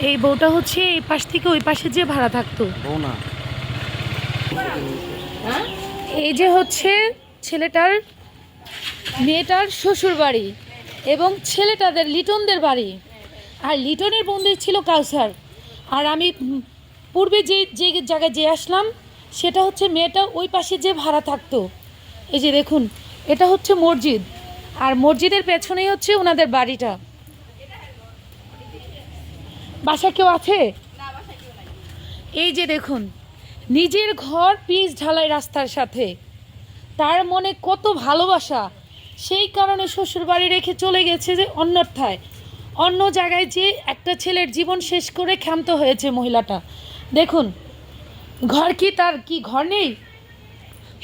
এই বউটা হচ্ছে এই পাশ থেকে ওই পাশে যে ভাড়া থাকতো। বউ না। এই যে হচ্ছে ছেলেটার মেয়েটার শ্বশুর বাড়ি এবং ছেলেটাদের লিটনদের বাড়ি। আর লিটনের বন্ধু ছিল কাউসার। আর আমি পূর্বে যে যে জায়গায় যে আসলাম সেটা হচ্ছে মেয়েটা ওই পাশে যে ভাড়া থাকতো। এই যে দেখুন এটা হচ্ছে মসজিদ। আর মসজিদের পেছনেই হচ্ছে ওনাদের বাড়িটা। বাসা কেউ আছে? এই যে দেখুন, নিজের ঘর পিচ ঢালাই রাস্তার সাথে। তার মনে কত ভালোবাসা। সেই কারণে শ্বশুর বাড়ি রেখে চলে গেছে যে অন্যথায়। অন্য জায়গায় যে একটা ছেলের জীবন শেষ করে ক্ষান্ত হয়েছে মহিলাটা। দেখুন, ঘর কি তার কি ঘর নেই?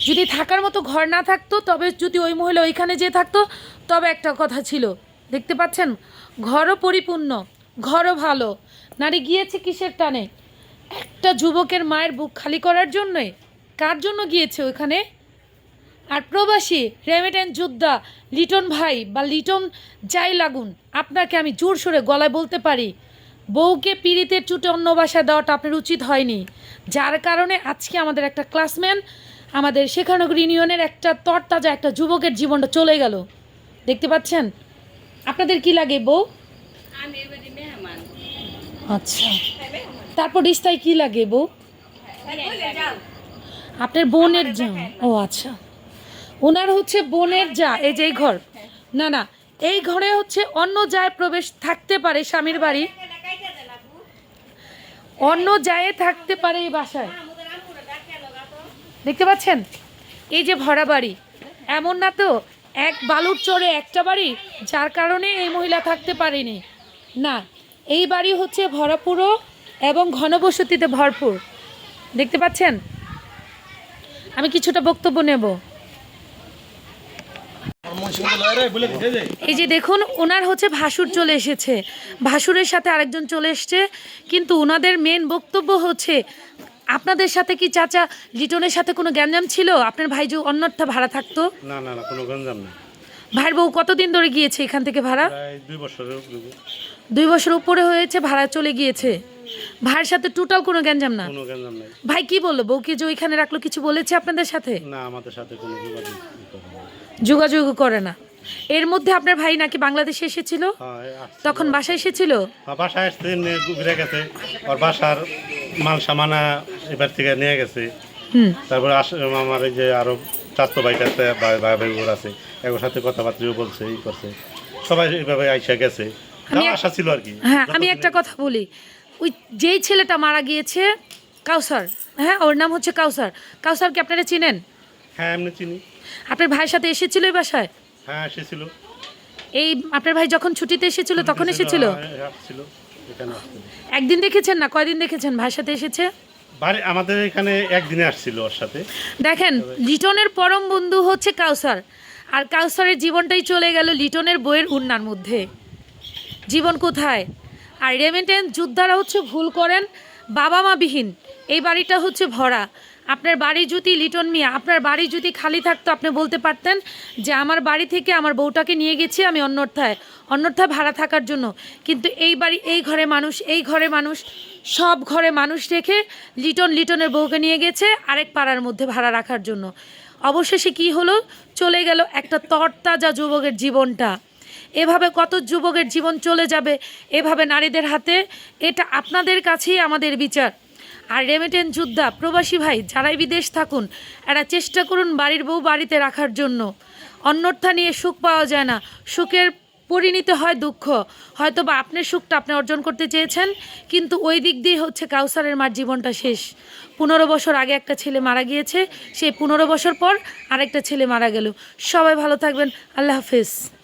যদি থাকার মতো ঘর না থাকতো, তবে যদি ওই মহিলা ওইখানে যে থাকতো, তবে একটা কথা ছিল। দেখতে পাচ্ছেন? ঘরও পরিপূর্ণ। ঘরও ভালো। নারী গিয়েছে কিসের টানে? একটা যুবকের মায়ের বুক খালি করার জন্যই কার জন্য গিয়েছে ওইখানে আর প্রবাসী, রেমিটেন্স যোদ্ধা, লিটন ভাই বা লিটন যাই লাগুন, আপনাকে আমি জোর সোরে গলায় বলতে পারি, বউকে পীড়িতের চুটে অন্য বাসায় দেওয়াটা আপনার উচিত হয়নি। যার কারণে আজকে আমাদের একটা ক্লাসম্যান, আমাদের শেখানগর ইউনিয়নের একটা তরতাজা একটা যুবকের জীবনটা চলে গেল। দেখতে পাচ্ছেন? আপনাদের কি লাগে বউ? আচ্ছা। তারপর রিস্তায় কি লাগে বউ? আপনার বোনের যা ও আচ্ছা। ওনার হচ্ছে বোনের যা এই যে এই ঘর। না না এই ঘরে হচ্ছে অন্য যায় প্রবেশ থাকতে পারে স্বামীর বাড়ি। অন্য জায়ে থাকতে পারে এই বাসায়। দেখতে পাচ্ছেন? এই যে ভরা বাড়ি। এমন না তো এক বালুর চড়ে একটা বাড়ি যার কারণে এই মহিলা থাকতে পারেনি। না এই বাড়ি হচ্ছে ভরাপুরো এবং ঘনবসতিতে ভরপুর। দেখতে পাচ্ছেন? আমি কিছুটা বক্তব্য নেব। এই যে দেখুন ওনার হচ্ছে ভাসুর চলে এসেছে। ভাসুরের সাথে আরেকজন চলে এসছে কিন্তু ওনাদের মেন বক্তব্য হচ্ছে আপনাদের সাথে কি চাচা লিটনের সাথে কোনো গ্যাঞ্জাম ছিল? আপনার ভাই যে অন্যটা ভাড়া থাকতো? না না না কোনো গঞ্জাম নেই। ভাইয়ের বউ কতদিন ধরে গিয়েছে এখান থেকে ভাড়া? দুই উপরে দুই বছর উপরে হয়েছে ভাড়া চলে গিয়েছে। ভাইয়ের সাথে টোটাল কোনো গ্যাঞ্জাম না। কোনো গঞ্জাম নেই। ভাই কি বলল? বউকে যে ওইখানে রাখল কিছু বলেছে আপনাদের সাথে? না আমাদের সাথে কোনো যোগাযোগ করতে না। যোগাযোগ করে না। এর মধ্যে আপনার ভাই নাকি বাংলাদেশে এসেছিল? হ্যাঁ তখন বাসায় এসেছিল? হ্যাঁ, বাসায় নিয়ে ঘুরে গেছে। ওর বাসার মাল সামানা এবার থেকে নিয়ে গেছে। হুম। তারপরে আস আমার এই যে আরও স্বাস্থ্য ভাই আছে ভাই ভাই ভাই ওর আছে এগুলোর সাথে কথাবার্তাও বলছে এই করছে। সবাই এইভাবে আইসা গেছে। আমি আশা ছিল আর কি। হ্যাঁ আমি একটা কথা বলি। ওই যেই ছেলেটা মারা গিয়েছে কাউসার। হ্যাঁ ওর নাম হচ্ছে কাউসার। কাউসারকে আপনারা চিনেন? হ্যাঁ এমনি চিনি। আপনার ভাইয়ের সাথে এসেছিল এই বাসায়? হ্যাঁ এসেছিল। এই আপনার ভাই যখন ছুটিতে এসেছিল তখন এসেছিল হ্যাঁ, আসছিল একদিন দেখেছেন না? কয়দিন দেখেছেন? ভাইয়ের সাথে এসেছে? বাড়ি আমাদের এখানে একদিনে আসছিল ওর সাথে। দেখেন লিটনের পরম বন্ধু হচ্ছে কাউসার। আর কাউসারের জীবনটাই চলে গেল লিটনের বইয়ের উন্নার মধ্যে। জীবন কোথায়? আর রেমিটেন্স যোদ্ধারা হচ্ছে ভুল করেন বাবা মা বিহীন এই বাড়িটা হচ্ছে ভরা। আপনার বাড়ি যদি, লিটন মিয়া, আপনার বাড়ি যদি খালি থাকতো, আপনি বলতে পারতেন যে আমার বাড়ি থেকে আমার বউটাকে নিয়ে গেছি আমি অন্যথায় অন্যথায় ভাড়া থাকার জন্য। কিন্তু এই বাড়ি, এই ঘরে মানুষ, এই ঘরে মানুষ, সব ঘরে মানুষ রেখে লিটন লিটনের বউকে নিয়ে গেছে আরেক পাড়ার মধ্যে ভাড়া রাখার জন্য। অবশেষে কি হলো? চলে গেল একটা তরতাজা যুবকের জীবনটা। এভাবে কত যুবকের জীবন চলে যাবে, এভাবে নারীদের হাতে, এটা আপনাদের কাছেই আমাদের বিচার। আর রেমিটেন্স যোদ্ধা, প্রবাসী ভাই, যারাই বিদেশ থাকুন, এরা চেষ্টা করুন বাড়ির বউ বাড়িতে রাখার জন্য। অন্যথা নিয়ে সুখ পাওয়া যায় না। সুখের পরিণীত হয় দুঃখ। হয়তো বা আপনার সুখটা আপনি অর্জন করতে চেয়েছেন, কিন্তু ওই দিক দিয়ে হচ্ছে কাউসারের মার জীবনটা শেষ। পনেরো বছর আগে একটা ছেলে মারা গিয়েছে, সেই পনেরো বছর পর আরেকটা ছেলে মারা গেল। সবাই ভালো থাকবেন। আল্লাহ হাফেজ।